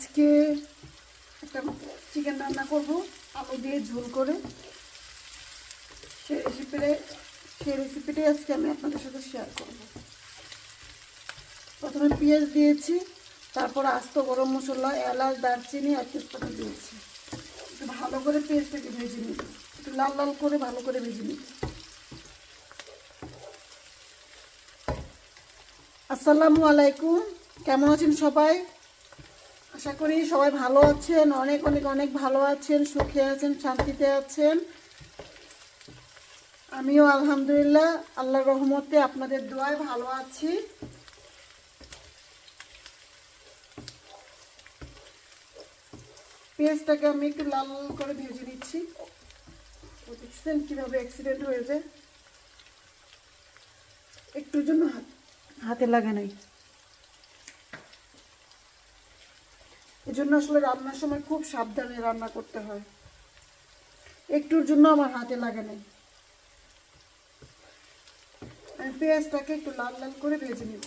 আজকে একটা চিকেন রান্না করব, আলু দিয়ে ঝোল করে। সেই রেসিপিটাই সেই রেসিপিটাই আজকে আমি আপনাদের সাথে শেয়ার করব। প্রথমে পেঁয়াজ দিয়েছি, তারপর আস্ত গরম মশলা, এলাচ, দারচিনি আর তেজপাতা দিয়েছি। একটু ভালো করে পেঁয়াজটাকে ভেজে নিব। একটু লাল লাল করে ভালো করে ভেজে নিব। আসসালামু আলাইকুম। কেমন আছেন সবাই? আশা করি সবাই ভালো আছেন, অনেক অনেক অনেক ভালো আছেন, সুখে আছেন, শান্তিতে আছেন। আমিও আলহামদুলিল্লাহ, আল্লাহর রহমতে আপনাদের দোয়ায় ভালো আছি। পেঁয়াজটাকে আমি একটু লাল করে ভেজে নিচ্ছি। ও দেখছেন কীভাবে অ্যাক্সিডেন্ট হয়েছে একটুর জন্য হাতে লাগে নাই। এজন্য আসলে রান্নার সময় খুব সাবধানে রান্না করতে হয়। একটুর জন্য আমার হাতে লাগে নাই। আমি পেঁয়াজটাকে একটু লাল লাল করে ভেজে নিব।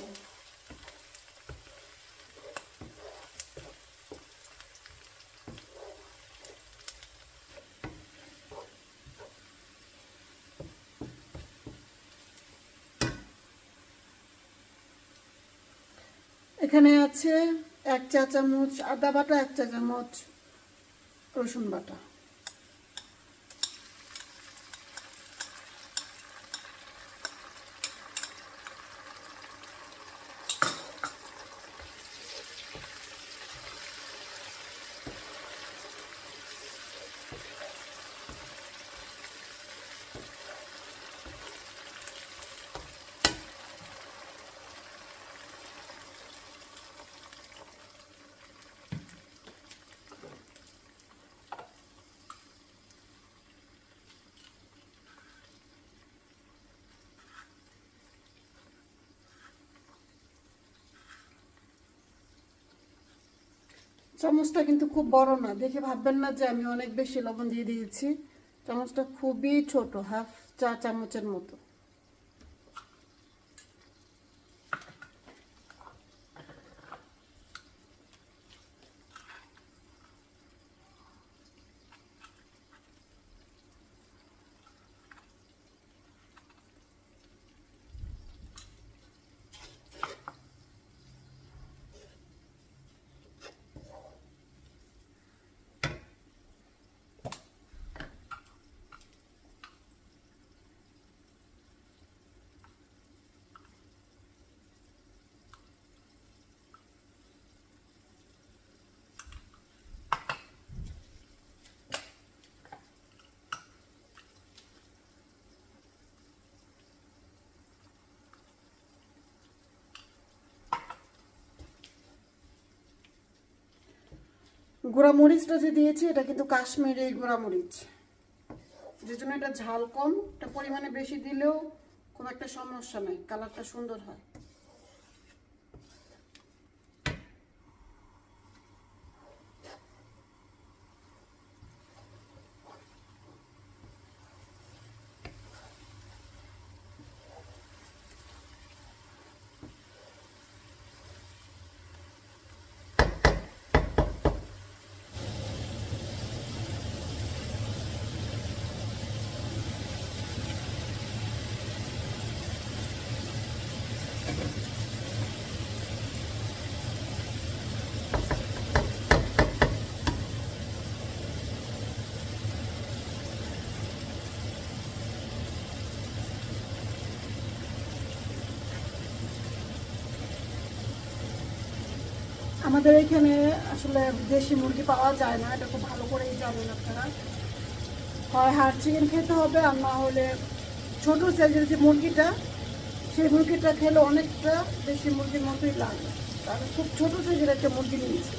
এখানে আছে এক চা চামচ আদা বাটা এক চা চামচ রসুন বাটা। চামচটা কিন্তু খুব বড় না। দেখে ভাববেন না যে আমি অনেক বেশি লবণ দিয়ে দিয়েছি। চামচটা খুবই ছোট হাফ চা চামচের মতো। গুঁড়া মরিচটা যে দিয়েছি, এটা কিন্তু কাশ্মীরি গুঁড়া মরিচ যে জন্য এটা ঝাল কম, এটা পরিমাণে বেশি দিলেও খুব একটা সমস্যা নেই, কালারটা সুন্দর হয়। আমাদের এখানে আসলে দেশি মুরগি পাওয়া যায় না, এটা খুব ভালো করেই জানেন আপনারা। হয় হাড় চিকেন খেতে হবে আর না হলে ছোটো সাইজের যে মুরগিটা সেই মুরগিটা খেলে অনেকটা বেশি মুরগির মতোই লাগে। তাহলে খুব ছোটো সাইজের একটা মুরগি নিয়েছি।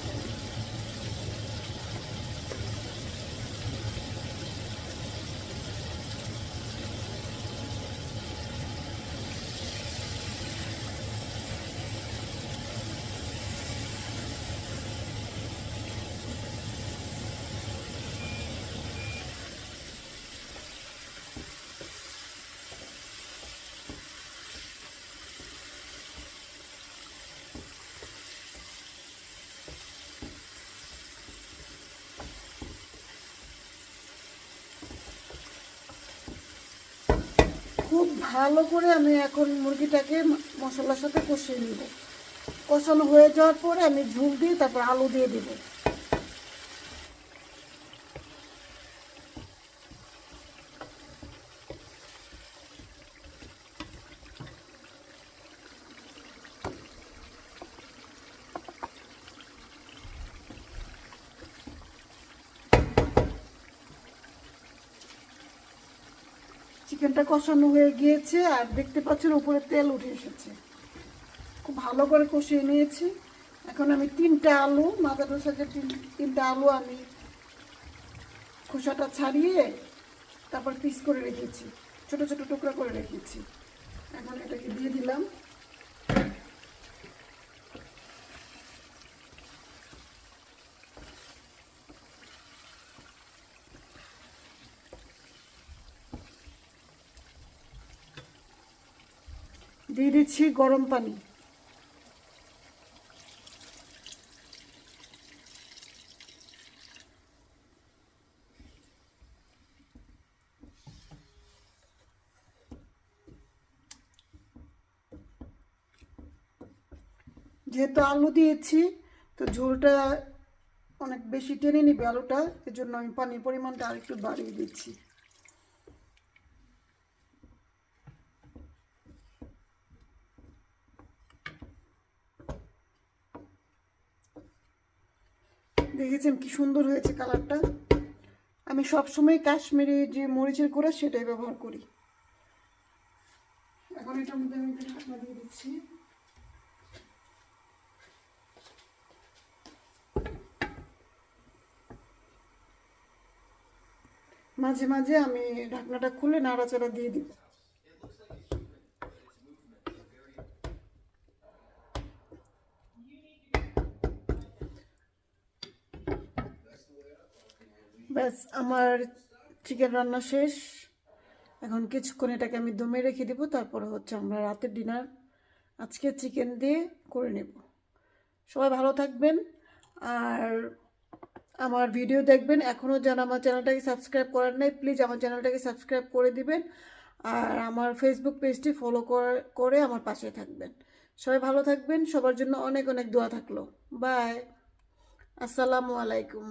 ভালো করে আমি এখন মুরগিটাকে মশলার সাথে কষিয়ে নিব। কষানো হয়ে যাওয়ার পরে আমি ঝুল দিয়ে তারপর আলু দিয়ে দেব। চিকেনটা কষানো হয়ে গিয়েছে আর দেখতে পাচ্ছেন উপরে তেল উঠে এসেছে। খুব ভালো করে কষিয়ে নিয়েছি। এখন আমি তিনটা আলু মাথা তিন, তিনটা আলু আমি খোসাটা ছাড়িয়ে তারপর পিস করে রেখেছি। ছোট ছোট টুকরা করে রেখেছি। এখন এটাকে দিয়ে দিলাম। দিয়ে দিচ্ছি গরম পানি। যেহেতু আলু দিয়েছি, তো ঝোলটা অনেক বেশি টেনে নিবে আলুটা এর জন্য আমি পানির পরিমাণটা আরেকটু বাড়িয়ে দিচ্ছি। দেখেছেন কি সুন্দর হয়েছে কালারটা? আমি সবসময় কাশ্মীরি যে মরিচের গুঁড়া সেটাই ব্যবহার করি। এখন এটার মধ্যে আমি ঢাকনা দিয়ে দিচ্ছি। মাঝে মাঝে আমি ঢাকনাটা খুলে নাড়াচাড়া দিয়ে দিব ব্যাস, আমার চিকেন রান্না শেষ। এখন কিছুক্ষণ এটাকে আমি দমে রেখে দেবো, তারপরে হচ্ছে আমরা রাতের ডিনার আজকে চিকেন দিয়ে করে নেব। সবাই ভালো থাকবেন, আর আমার ভিডিও দেখবেন। এখনও যারা আমার চ্যানেলটাকে সাবস্ক্রাইব করেন নাই প্লিজ আমার চ্যানেলটাকে সাবস্ক্রাইব করে দিবেন, আর আমার ফেসবুক পেজটি ফলো করে আমার পাশে থাকবেন। সবাই ভালো থাকবেন, সবার জন্য অনেক অনেক দোয়া থাকল। বাই আসসালামু আলাইকুম।